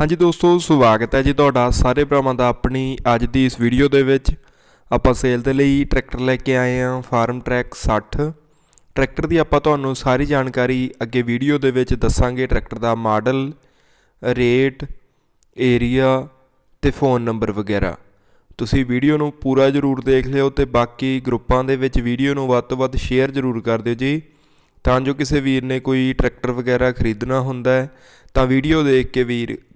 ਹਾਂਜੀ ਦੋਸਤੋ, ਸਵਾਗਤ ਹੈ ਜੀ ਤੁਹਾਡਾ ਸਾਰੇ ਭਰਾਵਾਂ ਦਾ ਆਪਣੀ ਅੱਜ ਦੀ ਇਸ ਵੀਡੀਓ ਦੇ ਵਿੱਚ। ਆਪਾਂ ਸੇਲ ਦੇ ਲਈ ਟਰੈਕਟਰ ਲੈ ਕੇ ਆਏ ਹਾਂ ਫਾਰਮ ਟਰੈਕ 60 ਟਰੈਕਟਰ ਦੀ ਆਪਾਂ ਤੁਹਾਨੂੰ ਸਾਰੀ ਜਾਣਕਾਰੀ ਅੱਗੇ ਵੀਡੀਓ ਦੇ ਵਿੱਚ ਦੱਸਾਂਗੇ। ਟਰੈਕਟਰ ਦਾ ਮਾਡਲ ਰੇਟ ਏਰੀਆ ਤੇ ਫੋਨ ਨੰਬਰ ਵਗੈਰਾ। ਤੁਸੀਂ ਵੀਡੀਓ ਨੂੰ ਪੂਰਾ ਜ਼ਰੂਰ ਦੇਖ ਲਿਓ ਤੇ ਬਾਕੀ ਗਰੁੱਪਾਂ ਦੇ ਵਿੱਚ ਵੀਡੀਓ ਨੂੰ ਵੱਧ ਤੋਂ ਵੱਧ ਸ਼ੇਅਰ ਜ਼ਰੂਰ ਕਰ ਦਿਓ ਜੀ। ਤਾਂ ਜੋ ਕਿਸੇ ਵੀਰ ਨੇ ਕੋਈ ਟਰੈਕਟਰ ਵਗੈਰਾ ਖਰੀਦਣਾ ਹੁੰਦਾ ਹੈ, ਤਾਂ ਵੀਡੀਓ ਦੇਖ ਕੇ ਵੀਰ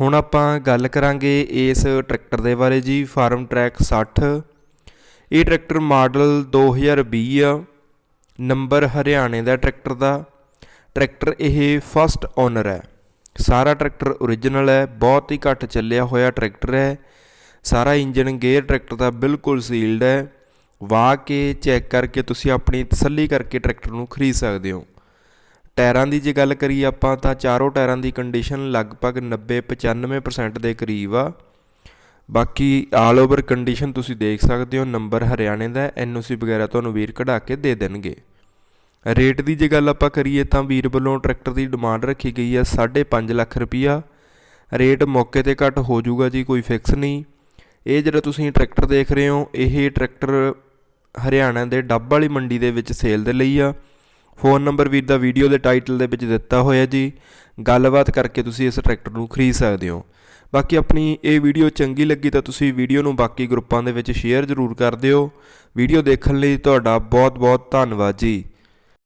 ਹੁਣ ਆਪਾਂ ਗੱਲ ਕਰਾਂਗੇ ਇਸ ਟਰੈਕਟਰ ਦੇ ਬਾਰੇ ਜੀ, ਫਾਰਮ ਟਰੈਕ 60 ਇਹ ਟਰੈਕਟਰ ਮਾਡਲ 2020 ਆ, ਨੰਬਰ ਹਰਿਆਣੇ ਦਾ ਟਰੈਕਟਰ ਦਾ। ਟਰੈਕਟਰ ਇਹ ਫਸਟ ਓਨਰ ਹੈ। ਸਾਰਾ ਟਰੈਕਟਰ ਓਰੀਜਨਲ ਹੈ, ਬਹੁਤ ਹੀ ਘੱਟ ਚੱਲਿਆ ਹੋਇਆ ਟਰੈਕਟਰ ਹੈ। ਸਾਰਾ ਇੰਜਨ ਗੇਅਰ ਟਰੈਕਟਰ ਦਾ ਬਿਲਕੁਲ ਸੀਲਡ ਹੈ। ਵਾਹ ਕੇ ਚੈੱਕ ਕਰਕੇ ਤੁਸੀਂ ਆਪਣੀ ਤਸੱਲੀ ਕਰਕੇ ਟਰੈਕਟਰ ਨੂੰ ਖਰੀਦ ਸਕਦੇ ਹੋ। ਟਾਇਰਾਂ ਦੀ ਜੇ ਗੱਲ ਕਰੀਏ ਆਪਾਂ ਤਾਂ ਚਾਰੋਂ ਟਾਇਰਾਂ ਦੀ ਕੰਡੀਸ਼ਨ ਲਗਭਗ 90-95% ਦੇ ਕਰੀਬ ਆ। ਬਾਕੀ ਆਲ ਓਵਰ ਕੰਡੀਸ਼ਨ ਤੁਸੀਂ ਦੇਖ ਸਕਦੇ ਹੋ ਨੰਬਰ ਹਰਿਆਣੇ ਦਾ ਐਨਓਸੀ ਵਗੈਰਾ ਤੁਹਾਨੂੰ ਵੀਰ ਕਢਾ ਕੇ ਦੇ ਦੇਣਗੇ। ਰੇਟ ਦੀ ਜੇ ਗੱਲ ਆਪਾਂ ਕਰੀਏ ਤਾਂ ਵੀਰ ਵੱਲੋਂ ਟਰੈਕਟਰ ਦੀ ਡਿਮਾਂਡ ਰੱਖੀ ਗਈ ਆ 5.5 ਲੱਖ ਰੁਪਈਆ। ਰੇਟ ਮੌਕੇ ਤੇ ਘੱਟ ਹੋ ਜਾਊਗਾ ਜੀ, ਕੋਈ ਫਿਕਸ ਨਹੀਂ। ਇਹ ਜਿਹੜਾ ਤੁਸੀਂ ਟਰੈਕਟਰ ਦੇਖ ਰਹੇ ਹੋ, ਇਹ ਟਰੈਕਟਰ ਹਰਿਆਣਾ ਦੇ ਡੱਬ ਵਾਲੀ ਮੰਡੀ ਦੇ ਵਿੱਚ ਸੇਲ ਦੇ ਲਈ ਆ। ਫੋਨ ਨੰਬਰ ਵੀਰ ਦਾ ਵੀਡੀਓ ਦੇ ਟਾਈਟਲ ਦੇ ਵਿੱਚ ਦਿੱਤਾ ਹੋਇਆ ਜੀ। ਗੱਲਬਾਤ ਕਰਕੇ ਤੁਸੀਂ ਇਸ ਟਰੈਕਟਰ ਨੂੰ ਖਰੀਦ ਸਕਦੇ ਹੋ। ਬਾਕੀ ਆਪਣੀ ਇਹ ਵੀਡੀਓ ਚੰਗੀ ਲੱਗੀ ਤਾਂ ਤੁਸੀਂ ਵੀਡੀਓ ਨੂੰ ਬਾਕੀ ਗਰੁੱਪਾਂ ਦੇ ਵਿੱਚ ਸ਼ੇਅਰ ਜ਼ਰੂਰ ਕਰ ਦਿਓ। ਵੀਡੀਓ ਦੇਖਣ ਲਈ ਤੁਹਾਡਾ ਬਹੁਤ ਬਹੁਤ ਧੰਨਵਾਦ ਜੀ।